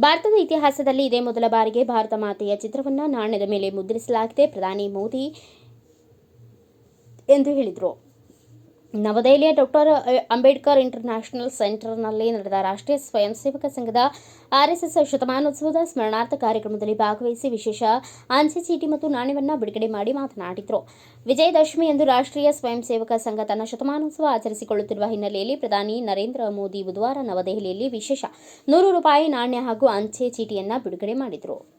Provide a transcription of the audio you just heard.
ಭಾರತದ ಇತಿಹಾಸದಲ್ಲಿ ಇದೇ ಮೊದಲ ಬಾರಿಗೆ ಭಾರತ ಮಾತೆಯ ಚಿತ್ರವನ್ನು ನಾಣ್ಯದ ಮೇಲೆ ಮುದ್ರಿಸಲಾಗಿದೆ. ಪ್ರಧಾನಿ ಮೋದಿ ಎಂದು ಹೇಳಿದರು. ನವದೆಹಲಿಯ ಡಾಕ್ಟರ್ ಅಂಬೇಡ್ಕರ್ ಇಂಟರ್ನ್ಯಾಷನಲ್ ಸೆಂಟರ್ನಲ್ಲಿ ನಡೆದ ರಾಷ್ಟ್ರೀಯ ಸ್ವಯಂ ಸೇವಕ ಸಂಘದ ಆರ್ಎಸ್ಎಸ್ ಶತಮಾನೋತ್ಸವದ ಸ್ಮರಣಾರ್ಥ ಕಾರ್ಯಕ್ರಮದಲ್ಲಿ ಭಾಗವಹಿಸಿ ವಿಶೇಷ ಅಂಚೆ ಚೀಟಿ ಮತ್ತು ನಾಣ್ಯವನ್ನು ಬಿಡುಗಡೆ ಮಾಡಿ ಮಾತನಾಡಿದರು. ವಿಜಯದಶಮಿ ಎಂದು ರಾಷ್ಟ್ರೀಯ ಸ್ವಯಂ ಸೇವಕ ಸಂಘ ತನ್ನ ಶತಮಾನೋತ್ಸವ ಆಚರಿಸಿಕೊಳ್ಳುತ್ತಿರುವ ಹಿನ್ನೆಲೆಯಲ್ಲಿ ಪ್ರಧಾನಿ ನರೇಂದ್ರ ಮೋದಿ ಬುಧವಾರ ನವದೆಹಲಿಯಲ್ಲಿ ವಿಶೇಷ ನೂರು ರೂಪಾಯಿ ನಾಣ್ಯ ಹಾಗೂ ಅಂಚೆ ಚೀಟಿಯನ್ನು ಬಿಡುಗಡೆ ಮಾಡಿದರು.